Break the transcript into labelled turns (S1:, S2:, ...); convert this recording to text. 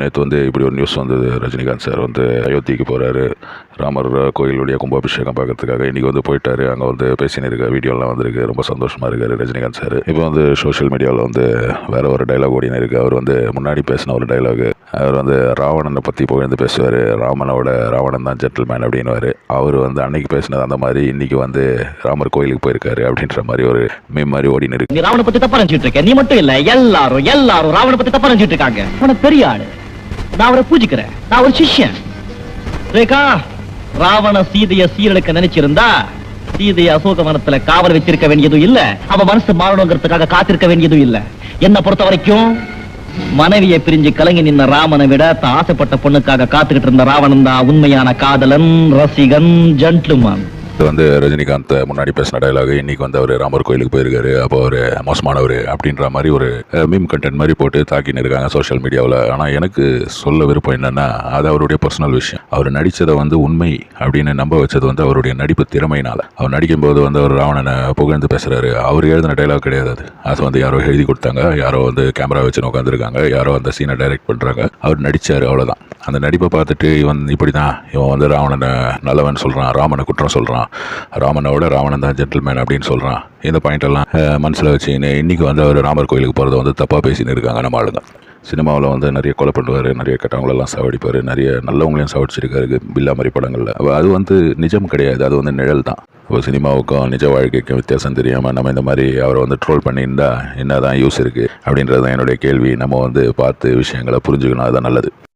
S1: நேற்று வந்து இப்படி ஒரு நியூஸ் வந்தது. ரஜினிகாந்த் சார் வந்து அயோத்திக்கு போகிறாரு ராமர் கோயிலுடைய கும்பாபிஷேகம் பார்க்கறதுக்காக இன்றைக்கி வந்து போயிட்டாரு. அங்கே வந்து பேசினு இருக்க வீடியோலாம் வந்திருக்கு. ரொம்ப சந்தோஷமாக இருக்கார் ரஜினிகாந்த் சார். இப்போ வந்து சோஷியல் மீடியாவில் வந்து வேறு ஒரு டைலாக் ஓடினு இருக்குது அவர் வந்து முன்னாடி பேசின ஒரு டைலாக் அவர் வந்து ராவணனை பற்றி புகழ்ந்து பேசுவார். ராமனோட ராவணன் தான் ஜென்டில்மேன் அப்படின்னுவார். அவர் வந்து அன்னைக்கு பேசினது அந்த மாதிரி இன்னைக்கு வந்து ராமர் கோயிலுக்கு போயிருக்காரு அப்படின்ற மாதிரி ஒரு மீம் மாதிரி ஓடினு இருக்கு.
S2: நீ ராவண பத்தி தப்பா நினச்சிட்டு இருக்கேன் நீ மட்டும் இல்லை. எல்லாரும் எல்லாரும் ராவண பற்றி தப்பா நினச்சிட்டு இருக்காங்க. உனக்கு பெரிய ஆளு. நான் அவரை பூஜிக்கிறேன். நான் ஒரு சிஷ்யன். ரேகா ராவண சீதைய சீரழிக்க நினைச்சிருந்தா சீதைய அசோகவனத்துல காவல் வச்சிருக்க வேண்டியதும் இல்ல அவ மனசு மாறணுங்கிறதுக்காக காத்திருக்க வேண்டியதும் இல்ல. என்ன பொறுத்த வரைக்கும் மனைவியை பிரிஞ்சு கலங்கி நின்ன ராமனை விட தான் ஆசைப்பட்ட பொண்ணுக்காக காத்துக்கிட்டு இருந்த ராவணன் தான் உண்மையான காதலன் ரசிகன் ஜென்ட்லுமான்
S1: இது வந்து ரஜினிகாந்த் முன்னாடி பேசின டைலாக் இன்னைக்கு வந்து அவர் ராமர் கோயிலுக்கு போயிருக்காரு. அப்போ அவர் மோசமானவர் அப்படின்ற மாதிரி ஒரு மீம் கண்டென்ட் மாதிரி போட்டு தாக்கின்னு இருக்காங்க சோஷியல் மீடியாவில் ஆனால் எனக்கு சொல்ல விருப்பம் என்னன்னா அது அவருடைய பர்சனல் விஷயம். அவர் நடித்ததை வந்து உண்மை அப்படின்னு நம்ப வச்சது வந்து அவருடைய நடிப்பு திறமையினால். அவர் நடிக்கும்போது வந்து அவர் ராவணனை புகழ்ந்து பேசுகிறாரு அவர் எழுதின டைலாக் கிடையாது அது. அது வந்து யாரோ எழுதி கொடுத்தாங்க யாரோ வந்து கேமரா வச்சு உட்காந்துருக்காங்க யாரோ அந்த சீனை டைரக்ட் பண்ணுறாங்க அவர் நடித்தார் அவ்வளோதான் அந்த நடிப்பை பார்த்துட்டு இவன் இப்படி தான் இவன் வந்து ராவணனை நல்லவன் சொல்கிறான் ராமனை குற்றம் சொல்கிறான் ராமனோட ராவணன் தான் ஜென்டில்மேன் அப்படின்னு சொல்கிறான் இந்த பாயிண்ட் எல்லாம் மனசில் வச்சுன்னு இன்றைக்கி வந்து அவர் ராமர் கோயிலுக்கு போகிறத வந்து தப்பாக பேசின்னு இருக்காங்க நம்ம ஆளுங்க. சினிமாவில் வந்து நிறைய கொலை பண்ணுவார் நிறைய கெட்டவங்களெல்லாம் சாவடிப்பார் நிறைய நல்லவங்களையும் சாவடிச்சிருக்காரு பில்லா மாதிரி படங்களில். அது வந்து நிஜம் கிடையாது அது வந்து நிழல் தான். இப்போ சினிமாவுக்கும் நிஜ வாழ்க்கைக்கும் வித்தியாசம் தெரியாமல் நம்ம இந்த மாதிரி அவரை வந்து ட்ரோல் பண்ணியிருந்தா என்ன தான் யூஸ் இருக்குது அப்படின்றது தான் என்னுடைய கேள்வி. நம்ம வந்து பார்த்து விஷயங்களை புரிஞ்சுக்கணும் அதுதான் நல்லது.